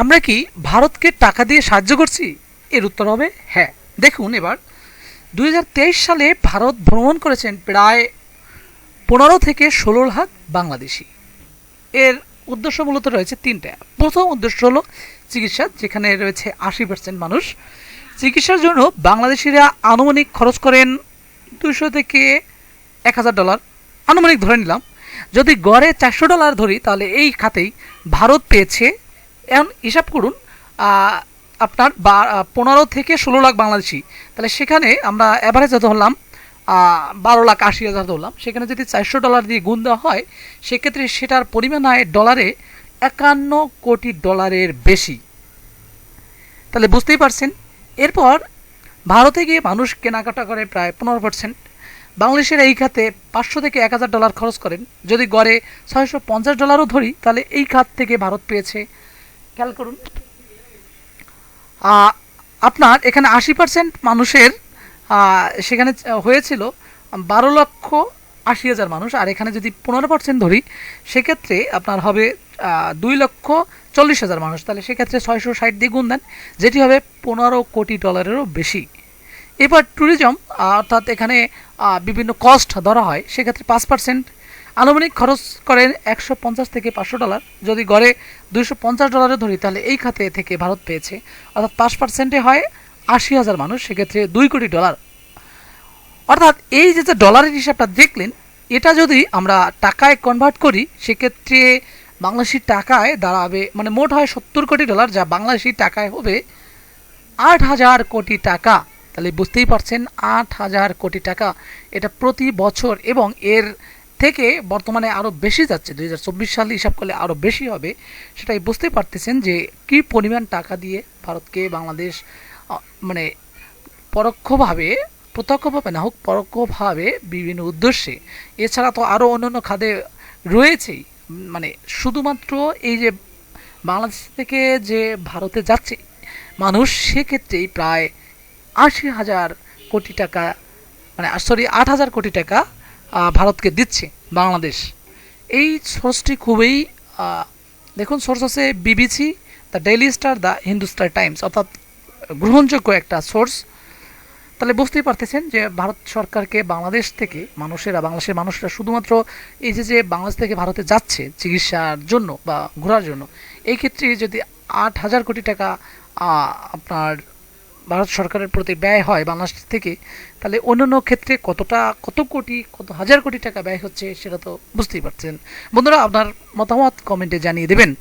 আমরা কি ভারতকে টাকা দিয়ে সাহায্য করছি? এর উত্তর হবে হ্যাঁ। দেখুন এবার দু হাজার তেইশ সালে ভারত ভ্রমণ করেছেন প্রায় পনেরো থেকে ষোলো লাখ বাংলাদেশি। এর উদ্দেশ্য মূলত রয়েছে তিনটা। প্রথম উদ্দেশ্য হলো চিকিৎসা, যেখানে রয়েছে আশি পার্সেন্ট মানুষ। চিকিৎসার জন্য বাংলাদেশিরা আনুমানিক খরচ করেন দুশো থেকে এক হাজার ডলার। আনুমানিক ধরে নিলাম, যদি গড়ে চারশো ডলার ধরি, তাহলে এই খাতেই ভারত পেয়েছে এখন হিসাব করুন আপনার বা, পনেরো থেকে ষোলো লাখ বাংলাদেশি। তাহলে সেখানে আমরা অ্যাভারেজ ধরলাম হলাম বারো লাখ আশি হাজার ধরলাম সেখানে যদি চারশো ডলার দিয়ে গুণ দেওয়া হয়, সেক্ষেত্রে সেটার পরিমাণ হয় ডলারে একান্ন কোটি ডলারের বেশি। তাহলে বুঝতেই পারছেন? এরপর ভারতে গিয়ে মানুষ কেনাকাটা করে প্রায় পনেরো পার্সেন্ট বাংলাদেশের এই খাতে পাঁচশো থেকে এক হাজার ডলার খরচ করেন। যদি গড়ে ছয়শো পঞ্চাশ ডলারও ধরি, তাহলে এই খাত থেকে ভারত পেয়েছে খেয়াল করুন। আপনার এখানে আশি পার্সেন্ট মানুষের সেখানে হয়েছিল বারো লক্ষ আশি হাজার মানুষ, আর এখানে যদি পনেরো পার্সেন্ট ধরি, সেক্ষেত্রে আপনার হবে দুই লক্ষ চল্লিশ হাজার মানুষ। তাহলে সেক্ষেত্রে ছয়শো ষাট দিয়ে গুণ দেন, যেটি হবে পনেরো কোটি ডলারেরও বেশি। এবার ট্যুরিজম অর্থাৎ এখানে বিভিন্ন কস্ট ধরা হয়, সেক্ষেত্রে পাঁচ পার্সেন্ট আনুমানিক খরচ করেন একশো পঞ্চাশ থেকে পাঁচশো ডলার। যদি গড়ে দুইশো পঞ্চাশ ডলারে ধরি, তাহলে এই খাতে থেকে ভারত পেয়েছে। অর্থাৎ পাঁচ পার্সেন্টে হয় আশি হাজার মানুষ, সেক্ষেত্রে দুই কোটি ডলার। অর্থাৎ এই যে যে ডলারের হিসাবটা দেখলেন, এটা যদি আমরা টাকায় কনভার্ট করি, সেক্ষেত্রে বাংলাদেশি টাকায় দাঁড়াবে মানে মোট হয় সত্তর কোটি ডলার, যা বাংলাদেশি টাকায় হবে আট হাজার কোটি টাকা। তাহলে বুঝতেই পারছেন, আট হাজার কোটি টাকা। এটা প্রতি বছর এবং এর থেকে বর্তমানে আরও বেশি যাচ্ছে, দুই হাজার চব্বিশ সালে হিসাব করলে আরও বেশি হবে, সেটাই বুঝতে পারতেছেন যে কী পরিমাণ টাকা দিয়ে ভারতকে বাংলাদেশ মানে পরোক্ষভাবে, প্রত্যক্ষভাবে না হোক, পরোক্ষভাবে বিভিন্ন উদ্দেশ্যে, এছাড়া তো আরও অন্যান্য খাদে রয়েছেই মানে শুধুমাত্র এই যে বাংলাদেশ থেকে যে ভারতে যাচ্ছে মানুষ, সেক্ষেত্রেই প্রায় আশি হাজার কোটি টাকা মানে সরি আট হাজার কোটি টাকা ভারতকে দিচ্ছে বাংলাদেশ। এই সোর্সটি খুবই দেখুন সোর্স আছে BBC the Daily Star the Hindustan Times অর্থাৎ গ্রহণযোগ্য একটা সোর্স তাহলে বুঝতেই পারতেছেন যে ভারত সরকারকে বাংলাদেশ থেকে মানুষেরা, বাংলাদেশের মানুষরা শুধুমাত্র এই যে যে বাংলাদেশ থেকে ভারতে যাচ্ছে চিকিৎসার জন্য বা ঘোরার জন্য, এই ক্ষেত্রে যদি আট হাজার কোটি টাকা আপনার ভারত সরকারের প্রতি ব্যয় হয় বাংলাদেশ থেকে, তাহলে অন্যান্য ক্ষেত্রে কতটা, কত কোটি, কত হাজার কোটি টাকা ব্যয় হচ্ছে সেটা তো বুঝতেই পারছেন। বন্ধুরা, আপনার মতামত কমেন্টে জানিয়ে দেবেন।